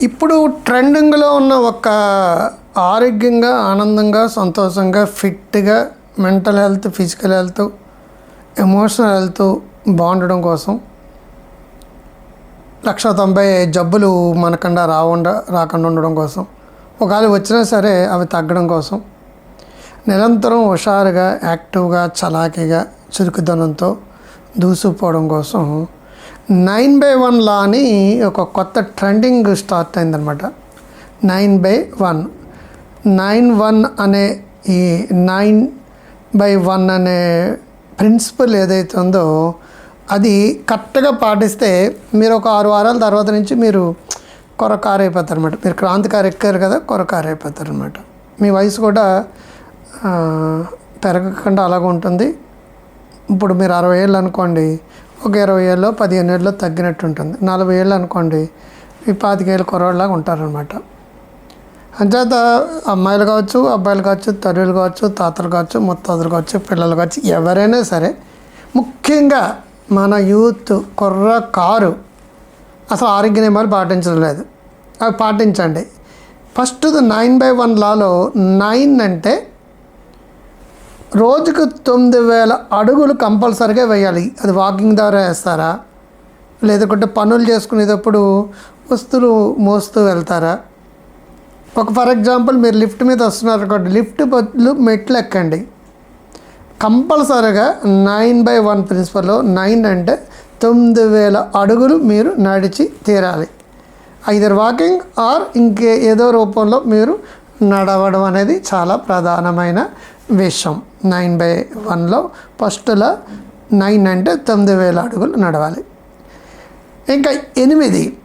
ఇప్పుడు ట్రెండింగ్లో ఉన్న ఒక ఆరోగ్యంగా ఆనందంగా సంతోషంగా ఫిట్గా mental health physical health emotional health బాగుండడం కోసం లక్ష తొంభై జబ్బులు మనకుండా రాకుండా రాకుండా ఉండడం కోసం ఒకవేళ వచ్చినా సరే అవి తగ్గడం కోసం నిరంతరం హుషారుగా యాక్టివ్గా చలాకీగా చురుకుదనంతో దూసుకుపోవడం కోసం నైన్ బై వన్ లా అని ఒక కొత్త ట్రెండింగ్ స్టార్ట్ అయిందనమాట nine by one. Nine one అనే ఈ నైన్ బై వన్ అనే ప్రిన్సిపల్ ఏదైతే ఉందో అది కరెక్ట్గా పాటిస్తే మీరు ఒక ఆరు వారాల తర్వాత నుంచి మీరు కొరకారు అయిపోతారు అనమాట మీరు క్రాంతికారు ఎక్కారు కదా కొరకారు అయిపోతారు అనమాట మీ వయసు కూడా పెరగకుండా అలాగ ఉంటుంది. ఇప్పుడు మీరు అరవై ఏళ్ళు అనుకోండి ఒక ఇరవై ఏళ్ళు పదిహేను ఏళ్ళు తగ్గినట్టు ఉంటుంది నలభై ఏళ్ళు అనుకోండి ఈ పాతికేళ్ళు కురవాళ్ళలాగా ఉంటారనమాట అంచేత అమ్మాయిలు కావచ్చు అబ్బాయిలు కావచ్చు తల్లులు కావచ్చు తాతలు కావచ్చు ముత్తాతలు కావచ్చు పిల్లలు కావచ్చు ఎవరైనా సరే ముఖ్యంగా మన యూత్ కుర్ర కారు అసలు ఆరోగ్య నియమాలు పాటించడం లేదు. అవి పాటించండి. ఫస్ట్ నైన్ బై వన్ లాలో నైన్ అంటే రోజుకు తొమ్మిది వేల అడుగులు కంపల్సరిగా వేయాలి. అది వాకింగ్ ద్వారా వేస్తారా? లేదంటే పనులు చేసుకునేటప్పుడు వస్తువులు మోస్తూ వెళ్తారా? ఒక ఫర్ ఎగ్జాంపుల్ మీరు లిఫ్ట్ మీద వస్తున్నారు అనుకోండి లిఫ్ట్ బదులు మెట్లు ఎక్కండి. కంపల్సరీగా నైన్ బై వన్ ప్రిన్సిపల్లో నైన్ అంటే తొమ్మిది వేల అడుగులు మీరు నడిచి తీరాలి. ఐదర్ వాకింగ్ ఆర్ ఇంకే ఏదో రూపంలో మీరు నడవడం అనేది చాలా ప్రధానమైన విషయం. నైన్ బై వన్లో ఫస్ట్లో నైన్ అంటే తొమ్మిది వేల అడుగులు నడవాలి. ఇంకా ఎనిమిది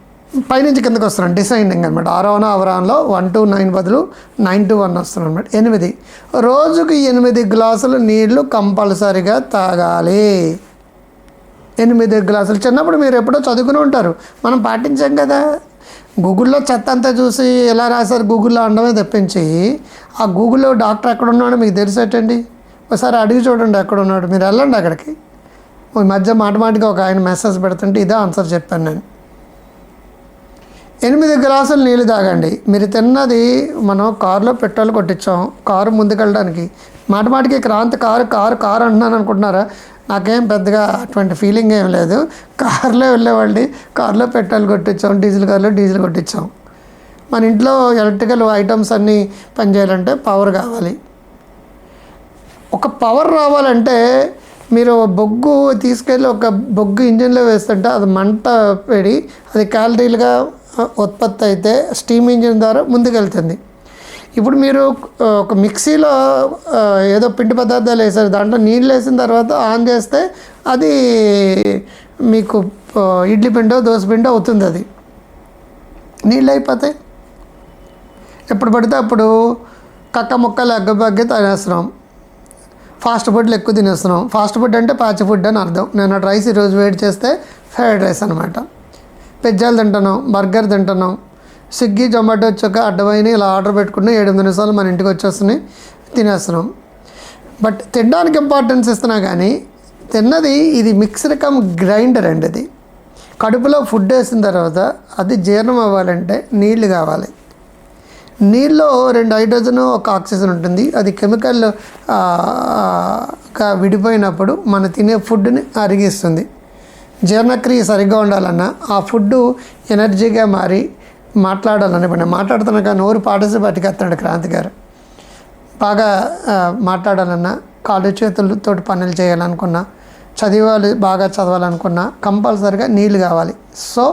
పైనుంచి కిందకు వస్తున్నాం డిసైనింగ్ అనమాట ఆరోహణ అవరాన్లో వన్ టు నైన్ బదులు నైన్ టు వన్ వస్తున్నాం అనమాట ఎనిమిది రోజుకి ఎనిమిది గ్లాసులు నీళ్ళు కంపల్సరిగా తాగాలి. ఎనిమిది గ్లాసులు చిన్నప్పుడు మీరు ఎప్పుడో చదువుకుని ఉంటారు. మనం పాటించాం కదా. గూగుల్లో చెత్త అంతా చూసి ఎలా రాశారు? గూగుల్లో అనడమే తెప్పించి ఆ గూగుల్లో డాక్టర్ ఎక్కడ ఉన్నాడో మీకు తెలిసేటండి ఒకసారి అడిగి చూడండి ఎక్కడ ఉన్నాడు. మీరు వెళ్ళండి అక్కడికి. ఈ మధ్య మాటమాటిగా ఒక ఆయన మెసేజ్ పెడుతుంటే ఇదే ఆన్సర్ చెప్పాను నేను. ఎనిమిది గ్లాసులు నీళ్ళు తాగండి. మీరు తిన్నది మనం కారులో పెట్రోల్ కొట్టించాం. కారు ముందుకెళ్ళడానికి. మాటమాటికి క్రాంతి కారు కారు కారు అంటున్నాను అనుకుంటున్నారా? నాకేం పెద్దగా అటువంటి ఫీలింగ్ ఏం లేదు. కారులో వెళ్ళేవాళ్ళని కారులో పెట్రోల్ కొట్టించాం డీజిల్ కార్లో డీజిల్ కొట్టించాం. మన ఇంట్లో ఎలక్ట్రికల్ ఐటమ్స్ అన్నీ పనిచేయాలంటే పవర్ కావాలి. ఒక పవర్ రావాలంటే మీరు బొగ్గు తీసుకెళ్ళి ఒక బొగ్గు ఇంజిన్లో వేస్తుంటే అది మంట పెడి అది క్యాలరీలుగా ఉత్పత్తి అయితే స్టీమ్ ఇంజిన్ ద్వారా ముందుకెళ్తుంది. ఇప్పుడు మీరు ఒక మిక్సీలో ఏదో పిండి పదార్థాలు వేసారు దాంట్లో నీళ్ళు వేసిన తర్వాత ఆన్ చేస్తే అది మీకు ఇడ్లీ పిండో దోశ పిండో అవుతుంది అది. నీళ్ళు అయిపోతాయి. ఎప్పుడు పడితే అప్పుడు కక్క ముక్కలు అగ్గబగ్గి తనేస్తున్నాం. ఫాస్ట్ ఫుడ్లు ఎక్కువ తినేస్తున్నాం. ఫాస్ట్ ఫుడ్ అంటే పాచి ఫుడ్ అని అర్థం. నేను రైస్ ఈరోజు వేడి చేస్తే ఫ్రైడ్ రైస్ అనమాట పిజ్జాలు తింటున్నాం బర్గర్ తింటున్నాం. స్విగ్గీ జొమాటో వచ్చాక అడ్డమైన ఇలా ఆర్డర్ పెట్టుకుని ఏడు నిమిషాలు మన ఇంటికి వచ్చేస్తున్నాయి తినేస్తున్నాం. బట్ తినడానికి ఇంపార్టెన్స్ ఇస్తున్నా కానీ తిన్నది ఇది మిక్స్ కమ్ గ్రైండర్ అండి ఇది కడుపులో ఫుడ్ వేసిన తర్వాత అది జీర్ణం అవ్వాలంటే నీళ్ళు కావాలి. నీళ్ళలో రెండు హైడ్రోజన్ ఒక ఆక్సిజన్ ఉంటుంది. అది కెమికల్గా విడిపోయినప్పుడు మన తినే ఫుడ్ని అరిగిస్తుంది. జీర్ణక్రియ సరిగ్గా ఉండాలన్నా ఆ ఫుడ్ ఎనర్జీగా మారి మాట్లాడాలని ఇప్పుడు నేను నోరు పాటసి బతికేస్తాడు క్రాంతి గారు. బాగా మాట్లాడాలన్నా కాళ్ళు చేతులతో పనులు చేయాలనుకున్నా చదివాలి బాగా చదవాలనుకున్నా కంపల్సరిగా నీళ్ళు కావాలి. సో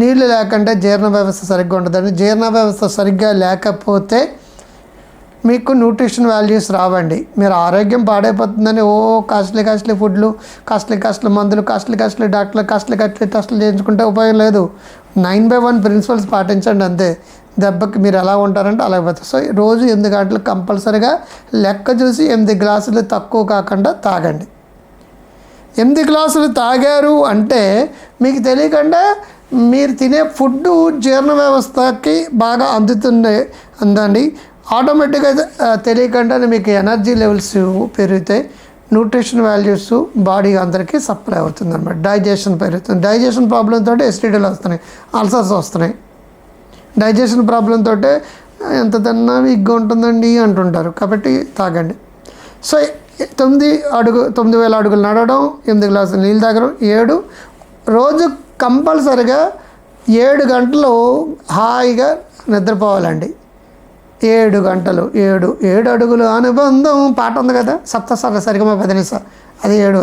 నీళ్ళు లేకుంటే జీర్ణ వ్యవస్థ సరిగ్గా ఉండదండి. జీర్ణ వ్యవస్థ సరిగ్గా లేకపోతే మీకు న్యూట్రిషన్ వాల్యూస్ రావండి. మీరు ఆరోగ్యం పాడైపోతుందని ఓ కాస్ట్లీ కాస్ట్లీ ఫుడ్లు కాస్ట్లీ కాస్ట్లీ మందులు కాస్ట్లీ కాస్ట్లీ డాక్టర్లు కాస్ట్లీ కాస్ట్లీ టెస్టులు చేయించుకుంటే ఉపయోగం లేదు. నైన్ బై వన్ ప్రిన్సిపల్స్ పాటించండి అంతే. దెబ్బకి మీరు ఎలా ఉంటారంటే అలాగే పోతుంది సో రోజు ఎనిమిది గంటలు కంపల్సరిగా లెక్క చూసి ఎనిమిది గ్లాసులు తక్కువ కాకుండా తాగండి. ఎనిమిది గ్లాసులు తాగారు అంటే మీకు తెలియకుండా మీరు తినే ఫుడ్ జీర్ణ వ్యవస్థకి బాగా అందుతుంది అందండి. ఆటోమేటిక్గా తెలియకుండానే మీకు ఎనర్జీ లెవెల్స్ పెరుగుతాయి న్యూట్రిషన్ వాల్యూస్ బాడీ అందరికీ సప్లై అవుతుంది అనమాట డైజెషన్ పెరుగుతుంది. డైజెషన్ ప్రాబ్లమ్ ఎసిడిటీలు వస్తున్నాయి. అల్సర్స్ వస్తున్నాయి. డైజెషన్ ప్రాబ్లంతో ఎంత తిన్నా వీక్గా ఉంటుందండి అంటుంటారు. కాబట్టి తాగండి. సో తొమ్మిది అడుగు తొమ్మిది వేల అడుగులు నడవడం ఎనిమిది గ్లాసులు నీళ్ళు తాగడం ఏడు. రోజు కంపల్సరిగా ఏడు గంటలు హాయిగా నిద్రపోవాలండి. ఏడు గంటలు ఏడు ఏడు అడుగులు అనుబంధం. పాట ఉంది కదా సప్త సర సరిగమ పదనిస అది ఏడు.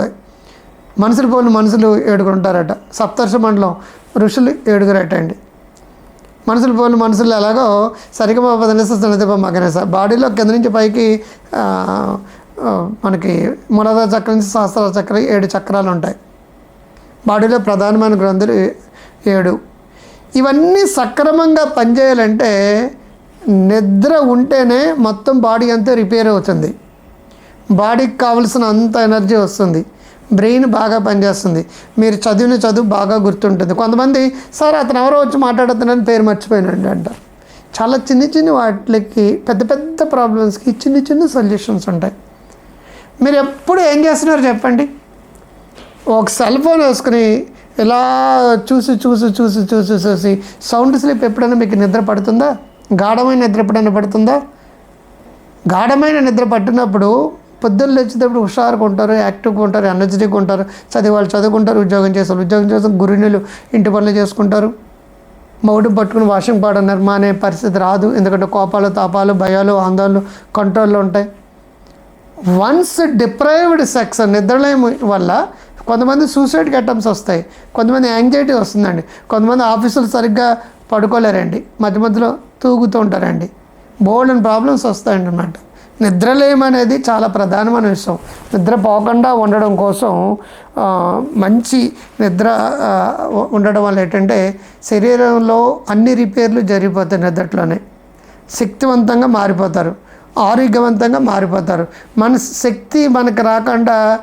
మనుషులు పోలు మనుషులు ఏడుగురు ఉంటారట. సప్తర్ష మండలం ఋషులు ఏడుగురట అండి మనుషులు పోలు మనుషులు ఎలాగో సరిగమ పదనిస సన్నదిప మగనిస. బాడీలో కింద నుంచి పైకి మనకి మూలాధార చక్రం నుంచి సహస్ర చక్రం ఏడు చక్రాలు ఉంటాయి. బాడీలో ప్రధానమైన గ్రంథులు ఏ- ఏడు. ఇవన్నీ సక్రమంగా పనిచేయాలంటే నిద్ర ఉంటేనే మొత్తం బాడీ అంతా రిపేర్ అవుతుంది. బాడీకి కావలసిన అంత ఎనర్జీ వస్తుంది. బ్రెయిన్ బాగా పనిచేస్తుంది. మీరు చదివిన చదువు బాగా గుర్తుంటుంది. కొంతమంది సార్ అతను ఎవరో వచ్చి మాట్లాడుతున్నాను పేరు మర్చిపోయినండి అంటారు చాలా చిన్న చిన్న వాటికి పెద్ద పెద్ద ప్రాబ్లమ్స్కి చిన్న చిన్న సొల్యూషన్స్ ఉంటాయి. మీరు ఎప్పుడు ఏం చేస్తున్నారు చెప్పండి? ఒక సెల్ ఫోన్ వేసుకుని ఇలా చూసి చూసి చూసి చూసి చూసి సౌండ్ స్లీప్ ఎప్పుడైనా మీకు నిద్ర పడుతుందా? గాఢమైన నిద్ర ఎప్పుడైనా పడుతుందా? గాఢమైన నిద్ర పట్టినప్పుడు పొద్దున్న లేచేటప్పుడు హుషారుగా ఉంటారు యాక్టివ్గా ఉంటారు ఎనర్జెటిక్గా ఉంటారు చదివి వాళ్ళు చదువుకుంటారు ఉద్యోగం చేస్తారు ఉద్యోగం చేస్తారు గురినీళ్ళు ఇంటి పనులు చేసుకుంటారు. మౌడు పట్టుకుని వాషింగ్ పౌడర్ మానే పరిస్థితి రాదు. ఎందుకంటే కోపాలు తాపాలు భయాలు ఆందోళనలు కంట్రోల్లో ఉంటాయి. వన్స్ డిప్రైవ్డ్ సెక్స్ నిద్రలేం వల్ల కొంతమంది సూసైడ్ అటెంప్ట్స్ వస్తాయి కొంతమంది యాంగ్జైటీ వస్తుందండి కొంతమంది ఆఫీసులు సరిగ్గా పడుకోలేరండి మధ్య మధ్యలో తూగుతూ ఉంటారండి. బోల్డ్ అండ్ ప్రాబ్లమ్స్ వస్తాయండి అన్నమాట నిద్రలేయం అనేది చాలా ప్రధానమైన విషయం. నిద్ర పోకుండా ఉండడం కోసం మంచి నిద్ర ఉండడం వల్ల ఏంటంటే శరీరంలో అన్ని రిపేర్లు జరిగిపోతాయి నిద్రలోనే. శక్తివంతంగా మారిపోతారు. ఆరోగ్యవంతంగా మారిపోతారు. మన శక్తి మనకు రాకుండా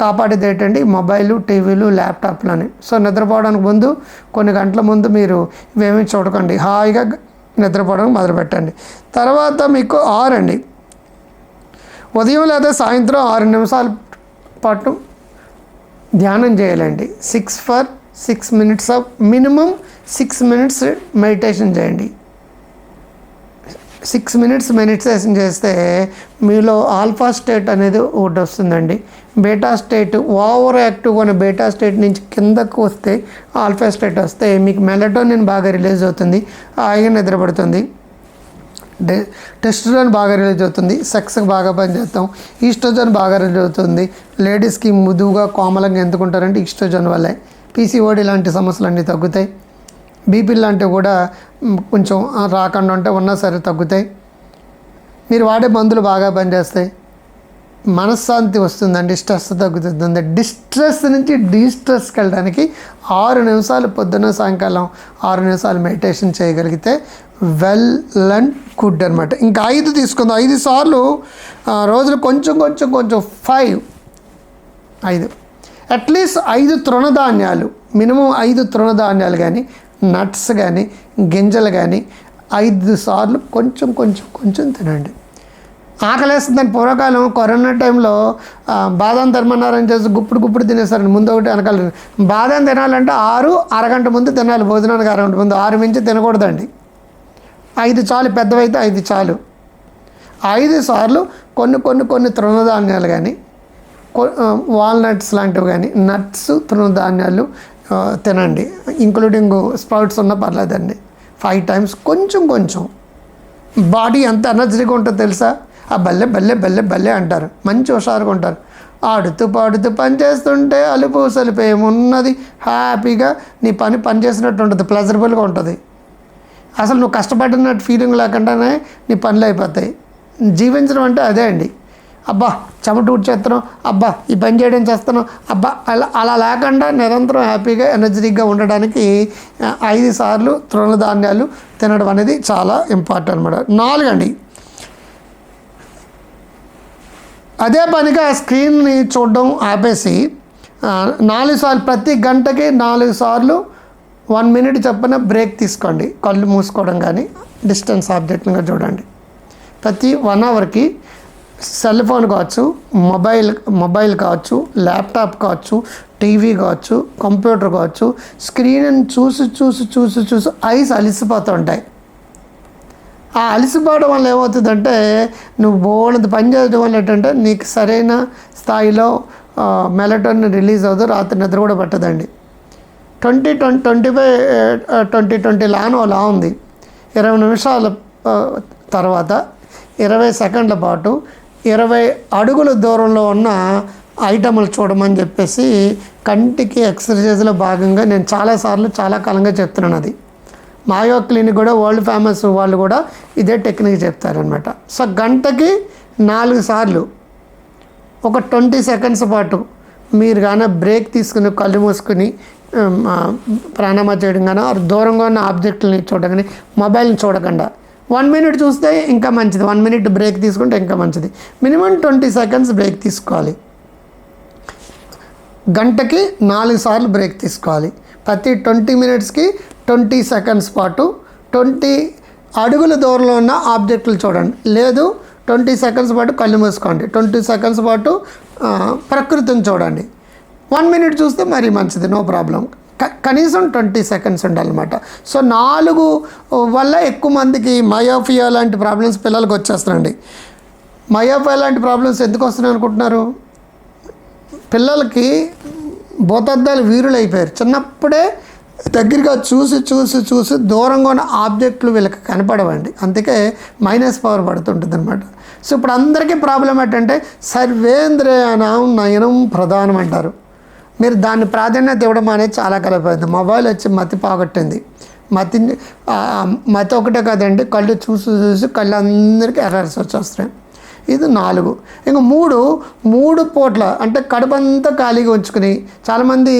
కాపాడేది ఏంటండి? మొబైలు టీవీలు ల్యాప్టాప్లని. సో నిద్రపోవడానికి ముందు కొన్ని గంటల ముందు మీరు ఇవేమీ చూడకండి. హాయిగా నిద్రపోవడం మొదలుపెట్టండి. తర్వాత మీకు ఆరండి ఉదయం లేదా సాయంత్రం ఆరు నిమిషాల పాటు ధ్యానం చేయాలండి. Six for six minutes of minimum six minutes meditation చేయండి. సిక్స్ మినిట్స్ మెడిటేషన్ చేస్తే మీలో ఆల్ఫా స్టేట్ అనేది ఒకటి వస్తుందండి. బేటా స్టేట్ ఓవర్ యాక్టివ్గా ఉన్న బేటా స్టేట్ నుంచి కిందకు వస్తే ఆల్ఫా స్టేట్ వస్తే మీకు మెలటోనిన్ బాగా రిలీజ్ అవుతుంది హాయిగా నిద్రపడుతుంది డే టెస్టోజన్ బాగా రిలీజ్ అవుతుంది సెక్స్కి బాగా పనిచేస్తాం ఈస్ట్రోజన్ బాగా రిలీజ్ అవుతుంది. లేడీస్కి ముదువుగా కోమలంగా ఎందుకుంటారంటే ఈస్ట్రోజన్ వల్లే. పీసీఓడి లాంటి సమస్యలు అన్నీ తగ్గుతాయి బీపీ లాంటివి కూడా కొంచెం రాకుండా ఉంటే ఉన్నా సరే తగ్గుతాయి. మీరు వాడే మందులు బాగా పనిచేస్తాయి. మనశ్శాంతి వస్తుందండి స్ట్రెస్ తగ్గుతుంది. డిస్ట్రెస్ నుంచి డిస్ట్రెస్కి వెళ్ళడానికి ఆరు నిమిషాలు పొద్దున్న సాయంకాలం ఆరు నిమిషాలు మెడిటేషన్ చేయగలిగితే వెల్ అండ్ గుడ్ అనమాట ఇంకా ఐదు తీసుకుందాం. ఐదు సార్లు రోజులు కొంచెం కొంచెం కొంచెం ఫైవ్ ఐదు. అట్లీస్ట్ ఐదు తృణధాన్యాలు మినిమం ఐదు తృణధాన్యాలు కానీ నట్స్ కానీ గింజలు కానీ ఐదు సార్లు కొంచెం కొంచెం కొంచెం తినండి. ఆకలేస్తుందని పూర్వకాలం కరోనా టైంలో బాదం తినమన్నారని చేసి గుప్పుడు గుప్పుడు తినేస్తారండి ముందు ఒకటి వెనకాల బాదం తినాలంటే ఆరు అరగంట ముందు తినాలి. భోజనానికి అరగంట ముందు ఆరు మించి తినకూడదండి. ఐదు చాలు పెద్దవైతే ఐదు చాలు. ఐదు సార్లు కొన్ని కొన్ని కొన్ని తృణధాన్యాలు కానీ వాల్నట్స్ లాంటివి కానీ నట్స్ తృణధాన్యాలు తినండి. ఇంక్లూడింగ్ స్ప్రౌట్స్ ఉన్న పర్లేదండి. ఫైవ్ టైమ్స్ కొంచెం కొంచెం. బాడీ ఎంత ఎనర్జీగా ఉంటుందో తెలుసా? ఆ బల్లె బల్లె బల్లె బల్లె అంటారు. మంచి హుషారుగా ఉంటారు. ఆడుతూ పాడుతూ పని చేస్తుంటే అలుపు సలుపు ఏమున్నది? హ్యాపీగా నీ పని పని చేసినట్టు ఉంటుంది. ప్లెజరబుల్గా ఉంటుంది. అసలు నువ్వు కష్టపడినట్టు ఫీలింగ్ లేకుండానే నీ పనులు అయిపోతాయి. జీవించడం అంటే అదే అండి. అబ్బా చెమట చేస్తున్నాం అబ్బా ఈ పని చేయడం చేస్తున్నాం అబ్బా అలా అలా లేకుండా నిరంతరం హ్యాపీగా ఎనర్జెటిక్గా ఉండడానికి ఐదు సార్లు తృణధాన్యాలు తినడం అనేది చాలా ఇంపార్టెంట్ అనమాట నాలుగండి. అదే పనిగా స్క్రీన్ని చూడడం ఆపేసి నాలుగు సార్లు ప్రతి గంటకి నాలుగు సార్లు వన్ మినిట్ చొప్పున బ్రేక్ తీసుకోండి. కళ్ళు మూసుకోవడం కానీ డిస్టెన్స్ ఆబ్జెక్ట్గా చూడండి. ప్రతి వన్ అవర్కి సెల్ ఫోన్ కావచ్చు మొబైల్ మొబైల్ కావచ్చు ల్యాప్టాప్ కావచ్చు టీవీ కావచ్చు కంప్యూటర్ కావచ్చు స్క్రీన్ చూసి చూసి చూసి చూసి ఐస్ అలిసిపోతూ ఉంటాయి ఆ అలసిపోవడం వల్ల ఏమవుతుందంటే నువ్వు బోల్డ్ పని చేయడం వల్ల ఏంటంటే నీకు సరైన స్థాయిలో మెలటోన్ రిలీజ్ అవ్వదు రాత్రి నిద్ర కూడా పట్టదండి. Twenty twenty twenty five twenty twenty lawn లా ఉంది. ఇరవై నిమిషాల తర్వాత ఇరవై సెకండ్ల పాటు ఇరవై అడుగుల దూరంలో ఉన్న ఐటములు చూడమని చెప్పేసి కంటికి ఎక్సర్సైజ్లో భాగంగా నేను చాలాసార్లు చాలా కాలంగా చెప్తున్నాను అది. మాయో క్లినిక్ కూడా వరల్డ్ ఫేమస్ వాళ్ళు కూడా ఇదే టెక్నిక్ చెప్తారనమాట సో గంటకి నాలుగు సార్లు ఒక ట్వంటీ సెకండ్స్ పాటు మీరు కానీ బ్రేక్ తీసుకుని కళ్ళు మూసుకుని ప్రాణామా చేయడం కానీ దూరంగా ఉన్న ఆబ్జెక్టులని చూడగానే మొబైల్ని చూడకుండా వన్ మినిట్ చూస్తే ఇంకా మంచిది. వన్ మినిట్ బ్రేక్ తీసుకుంటే ఇంకా మంచిది. మినిమం ట్వంటీ సెకండ్స్ బ్రేక్ తీసుకోవాలి. గంటకి నాలుగు సార్లు బ్రేక్ తీసుకోవాలి. ప్రతి ట్వంటీ మినిట్స్కి ట్వంటీ సెకండ్స్ పాటు ట్వంటీ అడుగుల దూరంలో ఉన్న ఆబ్జెక్టులు చూడండి. లేదు ట్వంటీ సెకండ్స్ పాటు కళ్ళు మూసుకోండి. ట్వంటీ సెకండ్స్ పాటు ప్రకృతిని చూడండి. వన్ మినిట్ చూస్తే మరీ మంచిది. నో ప్రాబ్లం కనీసం ట్వంటీ సెకండ్స్ ఉండాలన్నమాట. సో నాలుగు వల్ల ఎక్కువ మందికి మయోఫియా లాంటి ప్రాబ్లమ్స్ పిల్లలకు వచ్చేస్తున్నాయండి. మయోఫియా లాంటి ప్రాబ్లమ్స్ ఎందుకు వస్తున్నాయి అనుకుంటున్నారు? పిల్లలకి భూతద్దాలు వీరులు అయిపోయారు చిన్నప్పుడే దగ్గరగా చూసి చూసి చూసి దూరంగా ఉన్న ఆబ్జెక్టులు వీళ్ళకి కనపడవండి. అందుకే మైనస్ పవర్ పడుతుంటుంది అనమాట సో ఇప్పుడు అందరికీ ప్రాబ్లం ఏంటంటే సర్వేంద్రయానం నయనం ప్రధానం అంటారు మీరు దాన్ని ప్రాధాన్యత ఇవ్వడం అనేది చాలా కలిపోయింది మొబైల్ వచ్చి మతి పోగొట్టింది. మతి మతి ఒకటే కదండి. కళ్ళు చూసి చూసి కళ్ళు అందరికీ ఎర్రర్స్ వచ్చేస్తున్నాయి. ఇది నాలుగు. ఇంకా మూడు మూడు పూట్ల అంటే కడుపంతా ఖాళీగా ఉంచుకుని చాలామంది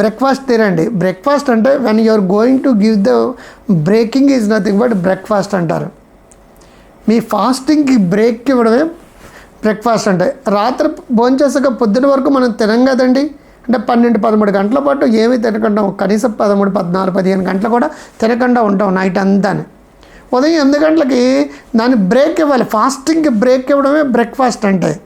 బ్రేక్ఫాస్ట్ తినండి. బ్రేక్ఫాస్ట్ అంటే when you're going to give the breaking is nothing but breakfast అంటారు. మీ ఫాస్టింగ్కి బ్రేక్ ఇవ్వడమే బ్రేక్ఫాస్ట్ అంటే. రాత్రి భోంచేసాక పొద్దున వరకు మనం తినం కదండి. అంటే పన్నెండు పదమూడు గంటల పాటు ఏమీ తినకుండా కనీసం పదమూడు పద్నాలుగు పదిహేను గంటలు కూడా తినకుండా ఉంటాం నైట్ అంతా ఉదయం ఎనిమిది గంటలకి దాన్ని బ్రేక్ ఇవ్వాలి. ఫాస్టింగ్కి బ్రేక్ ఇవ్వడమే బ్రేక్ఫాస్ట్ అంటే.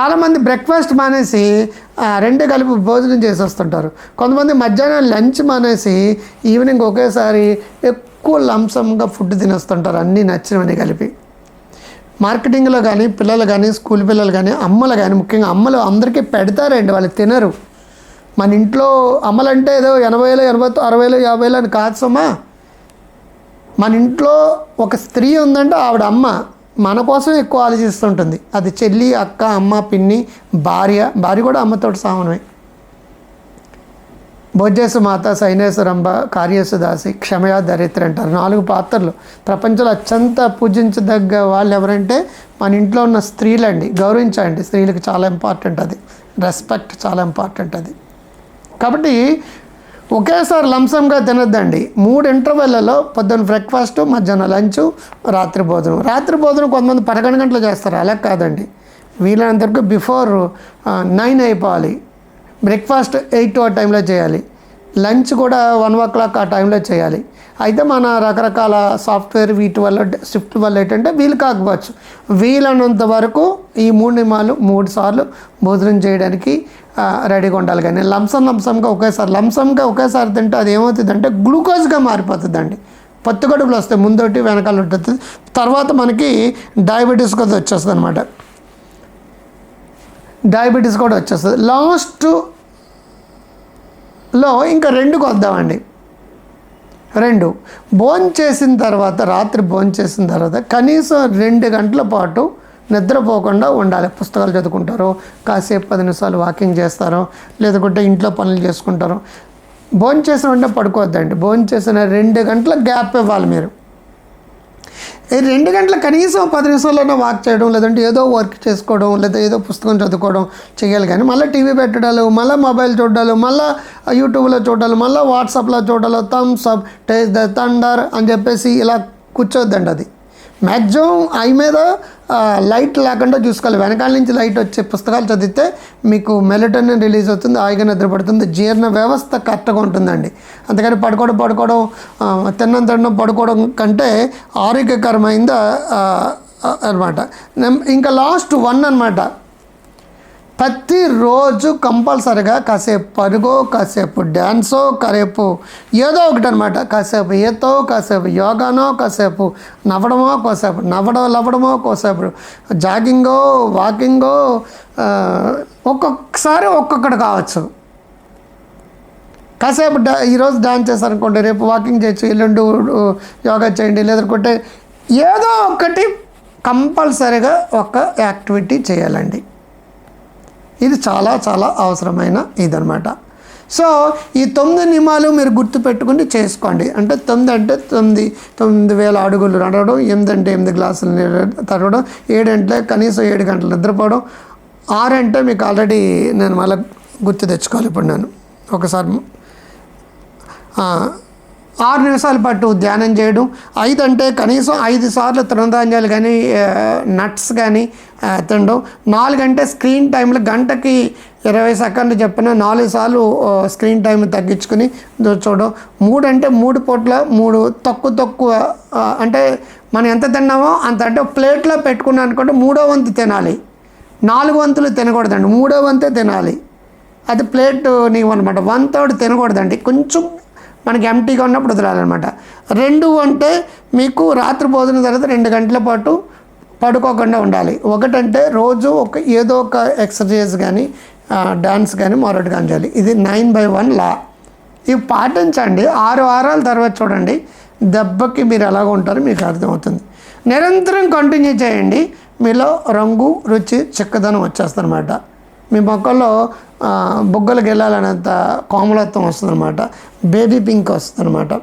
చాలామంది బ్రేక్ఫాస్ట్ మానేసి ఆ, రెండు కలిపి భోజనం చేసి వస్తుంటారు. కొంతమంది మధ్యాహ్నం లంచ్ మానేసి ఈవినింగ్ ఒకేసారి ఎక్కువ లంసంగా ఫుడ్ తినేస్తుంటారు. అన్నీ నచ్చినవన్నీ కలిపి. మార్కెటింగ్లో కానీ పిల్లలు కానీ స్కూల్ పిల్లలు కానీ అమ్మలు కానీ ముఖ్యంగా అమ్మలు అందరికీ పెడతారండి వాళ్ళు తినరు. మన ఇంట్లో అమ్మలంటే ఏదో ఎనభైలో ఎనభై అరవైలో యాభైలో అని కాదు సుమా. మన ఇంట్లో ఒక స్త్రీ ఉందంటే ఆవిడ అమ్మ మన కోసం ఎక్కువ ఆలోచిస్తుంటుంది. అది చెల్లి అక్క అమ్మ పిన్ని భార్య భార్య కూడా అమ్మతోటి సమానమే. భోజేసు మాత సైనేశ్వరంబ కార్యసు దాసి క్షమయా దరిత్ర అంటారు. నాలుగు పాత్రలు. ప్రపంచంలో అత్యంత పూజించదగ్గ వాళ్ళు ఎవరంటే మన ఇంట్లో ఉన్న స్త్రీలండి. గౌరవించండి. స్త్రీలకు చాలా ఇంపార్టెంట్ అది. రెస్పెక్ట్ చాలా ఇంపార్టెంట్ అది. కాబట్టి ఒకేసారి లంసంగా తినొద్దండి. మూడు ఇంటర్వెల్లలో పొద్దున్న బ్రేక్ఫాస్ట్ మధ్యాహ్నం లంచ్ రాత్రి భోజనం. రాత్రి భోజనం కొంతమంది పదకొండు గంటలు చేస్తారు. అలా కాదండి. వీలైనంత వరకు బిఫోర్ నైన్ అయిపోవాలి. బ్రేక్ఫాస్ట్ ఎయిట్ ఆ టైంలో చేయాలి. లంచ్ కూడా వన్ ఓ క్లాక్ ఆ టైంలో చేయాలి. అయితే మన రకరకాల సాఫ్ట్వేర్ వీటి వల్ల షిఫ్ట్ వల్ల ఏంటంటే వీలు కాకపోవచ్చు. వీలైనంత వరకు ఈ మూడు నియమాలు మూడు సార్లు భోజనం చేయడానికి రెడీగా ఉండాలి. కానీ లంసం లంసంగా ఒకేసారి లంసంగా ఒకేసారి తింటే అది ఏమవుతుందంటే గ్లూకోజ్గా మారిపోతుందండి. పత్తి గడుపులు వస్తాయి ముందోటి వెనకాల ఉంటుంది. తర్వాత మనకి డయాబెటీస్ కూడా వచ్చేస్తుంది అనమాట డయాబెటీస్ కూడా వచ్చేస్తుంది. లాస్ట్లో ఇంకా రెండుకి వద్దామండి రెండు. భోంచేసిన తర్వాత రాత్రి భోంచేసిన తర్వాత కనీసం రెండు గంటల పాటు నిద్రపోకుండా ఉండాలి. పుస్తకాలు చదువుకుంటారు. కాసేపు పది నిమిషాలు వాకింగ్ చేస్తారు. లేదంటే ఇంట్లో పనులు చేసుకుంటారు. భోంచేసిన వెంటనే పడుకోవద్దండి. భోంచేసిన రెండు గంటల గ్యాప్ ఇవ్వాలి మీరు. రెండు గంటల కనీసం పది నిమిషాల్లోనే వాక్ చేయడం లేదంటే ఏదో వర్క్ చేసుకోవడం లేదా ఏదో పుస్తకం చదువుకోవడం చేయాలి కానీ మళ్ళీ టీవీ పెట్టడాలు మళ్ళీ మొబైల్ చూడాలి మళ్ళీ యూట్యూబ్లో చూడాలి మళ్ళీ వాట్సాప్లో చూడాలి Thums Up taste the thunder అని చెప్పేసి ఇలా కూర్చోద్దండి అది. మ్యాక్సిమం ఐ మీద లైట్ లేకుండా చూసుకోవాలి. వెనకాల నుంచి లైట్ వచ్చే పుస్తకాలు చదివితే మీకు మెలటోనిన్ రిలీజ్ అవుతుంది హాయిగా నిద్రపడుతుంది జీర్ణ వ్యవస్థ కరెక్ట్గా ఉంటుందండి. అందుకని పడుకోవడం పడుకోవడం తిన్నం తినడం పడుకోవడం కంటే ఆరోగ్యకరమైంది అనమాట. ఇంకా లాస్ట్ వన్ అనమాట. ప్రతిరోజు కంపల్సరిగా కాసేపు పరుగో కాసేపు డ్యాన్సో కాసేపు ఏదో ఒకటి అనమాట కాసేపు ఈతో కాసేపు యోగానో కాసేపు నవ్వడమో కాసేపు నవ్వడం లవ్వడమో కాసేపు జాగింగో వాకింగో ఒక్కొక్కసారి ఒక్కొక్కటి కావచ్చు. కాసేపు డా ఈరోజు డాన్స్ చేశారనుకోండి రేపు వాకింగ్ చేయొచ్చు ఎల్లుండి యోగా చేయండి లేదనుకుంటే ఏదో ఒకటి కంపల్సరీగా ఒక యాక్టివిటీ చేయాలండి. ఇది చాలా చాలా అవసరమైన ఇదనమాట సో ఈ తొమ్మిది నియమాలు మీరు గుర్తుపెట్టుకుని చేసుకోండి. అంటే తొమ్మిది అంటే తొమ్మిది తొమ్మిది వేల అడుగులు నడవడం ఎనిమిది అంటే ఎనిమిది గ్లాసులు తడవడం తాగడం ఏడు అంటే కనీసం ఏడు గంటలు నిద్రపోవడం ఆరు అంటే మీకు ఆల్రెడీ నేను మళ్ళీ గుర్తు తెచ్చుకోవాలి ఇప్పుడు నేను. ఒకసారి ఆరు నిమిషాల పాటు ధ్యానం చేయడం ఐదు అంటే కనీసం ఐదు సార్లు తృణధాన్యాలు కానీ నట్స్ కానీ తినడం. నాలుగంటే స్క్రీన్ టైంలో గంటకి ఇరవై సెకండ్లు చెప్పిన నాలుగు సార్లు స్క్రీన్ టైం తగ్గించుకుని చూడడం. మూడు అంటే మూడు పూట్ల మూడు తక్కువ తక్కువ అంటే మనం ఎంత తిన్నామో అంత అంటే ప్లేట్లో పెట్టుకున్నాం అనుకుంటే మూడో వంతు తినాలి. నాలుగు వంతులు తినకూడదండి మూడో వంతే తినాలి. అది ప్లేట్ నీవు అనమాట వన్ థర్డ్ తినకూడదండి. కొంచెం మనకి ఎంటీగా ఉన్నప్పుడు వదలాలన్నమాట. రెండు అంటే మీకు రాత్రి భోజనం తర్వాత రెండు గంటల పాటు పడుకోకుండా ఉండాలి. ఒకటంటే రోజు ఒక ఏదో ఒక ఎక్సర్సైజ్ కానీ డాన్స్ కానీ మరొకటి కానీ చేయాలి ఇది నైన్ బై వన్ లా. ఇవి పాటించండి. ఆరు వారాల తర్వాత చూడండి. దెబ్బకి మీరు ఎలాగ ఉంటారో మీకు అర్థమవుతుంది. నిరంతరం కంటిన్యూ చేయండి. మీలో రంగు రుచి చిక్కదనం వచ్చేస్తుందన్నమాట. మీ మొక్కల్లో బొగ్గలకు వెళ్ళాలనేంత కోమలత్వం వస్తుందన్నమాట. బేబీ పింక్ వస్తుందన్నమాట.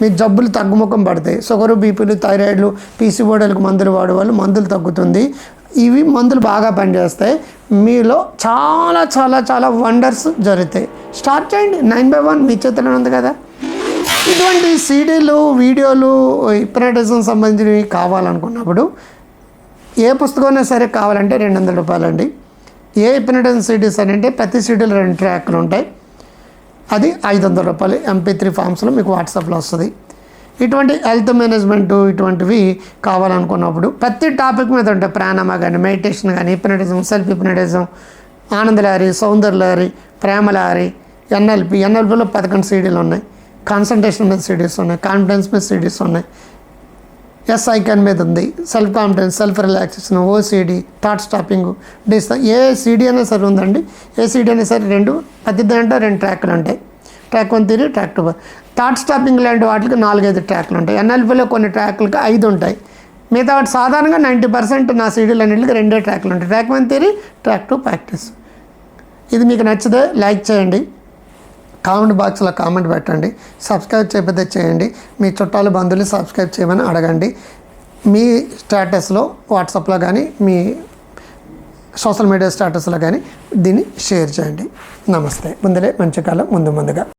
మీ జబ్బులు తగ్గుముఖం పడతాయి. షుగరు బీపీలు థైరాయిడ్లు పీసీబోడీలకు మందులు వాడేవాళ్ళు మందులు తగ్గుతుంది. ఇవి మందులు బాగా పనిచేస్తాయి. మీలో చాలా చాలా చాలా వండర్స్ జరుగుతాయి. స్టార్ట్ చేయండి. నైన్ బై వన్ మీ చేతిలో ఉంది కదా. ఇటువంటి సీడీలు వీడియోలు హిప్నటిజం సంబంధించినవి కావాలనుకున్నప్పుడు ఏ పుస్తకమైనా సరే కావాలంటే రెండు వందల రూపాయలండి. ఏ హిప్నటిజం సీడీస్ అని అంటే ప్రతి సిడీలు రెండు ట్రాక్లు ఉంటాయి. అది ఐదు వందల రూపాయలు ఎంపీ త్రీ ఫామ్స్లో మీకు వాట్సాప్లో వస్తుంది. ఇటువంటి హెల్త్ మేనేజ్మెంట్ ఇటువంటివి కావాలనుకున్నప్పుడు ప్రతి టాపిక్ మీద ఉంటాయి ప్రాణామా కానీ మెడిటేషన్ కానీ hypnotism self hypnotism Anandalahari Soundaryalahari Premalahari NLP ఎన్ఎల్పిలో పదకొండు సీడీలు ఉన్నాయి కాన్సన్ట్రేషన్ మీద సీడీస్ ఉన్నాయి. కాన్ఫిడెన్స్ మీద సీడీస్ ఉన్నాయి. ఎస్ ఐకాన్ మీద ఉంది. Self confidence self relaxation OCD thought stopping this A CD అయినా సరే ఉందండి. ఏ సీడీ అయినా సరే రెండు ప్రతి దాంట్లో రెండు ట్రాక్లు ఉంటాయి. Track one three track two thought stopping లాంటి వాటికి నాలుగైదు ట్రాక్లు ఉంటాయి. ఎన్ఎల్పిలో కొన్ని ట్రాక్లకి ఐదు ఉంటాయి. మిగతా వాటి సాధారణంగా నైంటీ పర్సెంట్ నా సీడీలు అన్నింటికి రెండే ట్రాక్లు ఉంటాయి. Track one three track two practice ఇది మీకు నచ్చితే లైక్ చేయండి. కామెంట్ బాక్స్లో కామెంట్ పెట్టండి. సబ్స్క్రైబ్ చేయకపోతే చేయండి. మీ చుట్టాలు బంధువులు సబ్స్క్రైబ్ చేయమని అడగండి. మీ స్టేటస్లో వాట్సాప్లో కానీ మీ సోషల్ మీడియా స్టేటస్లో కానీ దీన్ని షేర్ చేయండి. నమస్తే. ముందులే మంచి కాలం ముందు ముందుగా.